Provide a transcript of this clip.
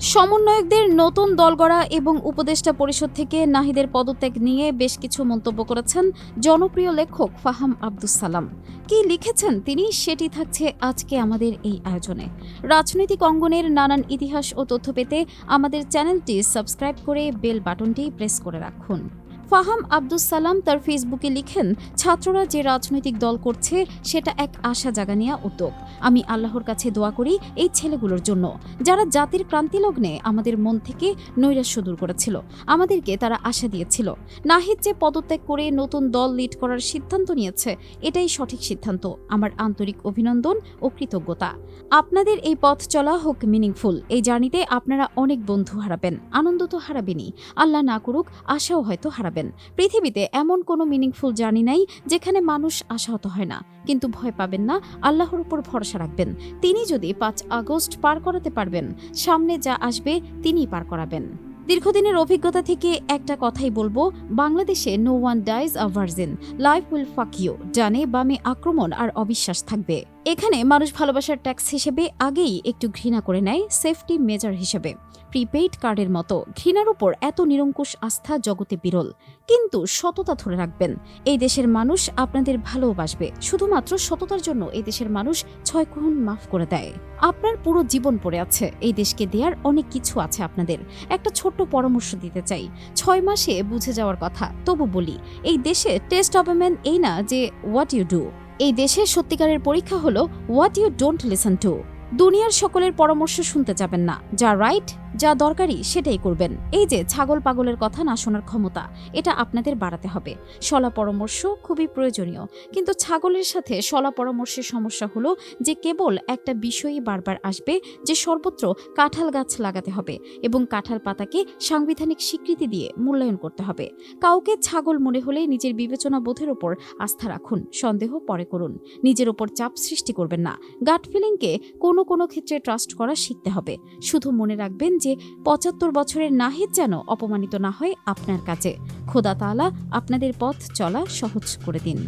সমন্বয়কদের নতুন দল গড়া এবং উপদেষ্টা পরিষদ থেকে নাহিদের পদত্যাগ নিয়ে বেশ কিছু মন্তব্য করেছেন জনপ্রিয় লেখক ফাহাম আব্দুস সালাম। কি লিখেছেন তিনি? সেটি থাকছে আজকে আমাদের এই আয়োজনে। রাজনৈতিক অঙ্গনের নানান ইতিহাস ও তথ্য পেতে আমাদের চ্যানেলটি সাবস্ক্রাইব করে বেল বাটনটি প্রেস করে রাখুন। ফাহাম আব্দুস সালাম তার ফেসবুকে লিখেন, ছাত্ররা যে রাজনৈতিক দল করছে, সেটা এক আশা জাগানিয়া উদ্যোগ। আমি আল্লাহর কাছে দোয়া করি এই ছেলেগুলোর জন্য। যারা জাতির ক্রান্তি লগ্নে আমাদের মন থেকে নৈরাশ্য দূর করেছিল, আমাদেরকে তারা আশা দিয়েছিল। নাহিদ যে পদত্যাগ করে নতুন দল লিড করার সিদ্ধান্ত নিয়েছে, এটাই সঠিক সিদ্ধান্ত। আমার আন্তরিক অভিনন্দন ও কৃতজ্ঞতা। আপনাদের এই পথ চলা হোক মিনিংফুল এই জার্নিতে আপনারা অনেক বন্ধু হারাবেন। আনন্দ তো হারাবেনই। আল্লাহ না করুক, আশাও হয়তো হারাবেন। পৃথিবীতে এমন কোনো মিনিংফুল জার্নি নাই যেখানে মানুষ আশাহত হয় না। কিন্তু ভয় পাবেন না, আল্লাহর উপর ভরসা রাখবেন। তিনি যদি পাঁচ আগস্ট পার করাতে পারবেন, সামনে যা আসবে তিনিই পার করাবেন। দীর্ঘদিনের অভিজ্ঞতা থেকে একটা কথাই বলব, বাংলাদেশে no one dies a virgin life will fuck you ডানে বামে আক্রমণ আর অবিশ্বাস থাকবে। এখানে মানুষ ভালোবাসার ট্যাক্স হিসেবে আগেই একটু ঘৃণা করে নেয় সেফটি মেজার হিসেবে। প্রিপেইড কার্ডের মতো ঘৃণার উপর এত নিরঙ্কুশ আস্থা জগতে বিরল। কিন্তু সততা ধরে রাখবেন, এই দেশের মানুষ আপনাদের ভালোবাসবে। শুধুমাত্র সততার জন্য এই দেশের মানুষ ছয় গুণ মাফ করে দেয়। আপনার পুরো জীবন পড়ে আছে, এই দেশকে দেওয়ার অনেক কিছু আছে আপনাদের। একটা ছোট্ট পরামর্শ দিতে চাই। ছয় মাসে বুঝে যাওয়ার কথা, তবু বলি, এই দেশে টেস্ট অব এ ম্যান এই না যে হোয়াট ইউ ডু এই দেশের সত্যিকারের পরীক্ষা হলো what you don't listen to দুনিয়ার সকলের পরামর্শ শুনতে যাবেন না, যা রাইট যা দরকারি সেটাই করবেন। এই যে, ছাগল পাগলের কথা না শোনার ক্ষমতা, এটা আপনাদের বাড়াতে হবে। সলা পরামর্শ খুবই প্রয়োজনীয়। কিন্তু ছাগলের সাথে সলা পরামর্শের সমস্যা হলো যে, কেবল একটা বিষয়ই বারবার আসবে যে, সর্বত্র কাঁঠাল গাছ লাগাতে হবে এবং কাঁঠাল পাতাকে সাংবিধানিক স্বীকৃতি দিয়ে মূল্যায়ন করতে হবে। কাউকে ছাগল মনে হলে নিজের বিবেচনা বোধের ওপর আস্থা রাখুন, সন্দেহ পরে করুন। নিজের ওপর চাপ সৃষ্টি করবেন না। গাট ফিলিংকে কোনো কোনো ক্ষেত্রে ট্রাস্ট করা শিখতে হবে। শুধু মনে রাখবেন যে পঁচাত্তর বছরের নাহিদ যেন অপমানিত না হয় আপনার কাছে খোদা তালা আপনাদের পথ চলা সহজ করে দিন।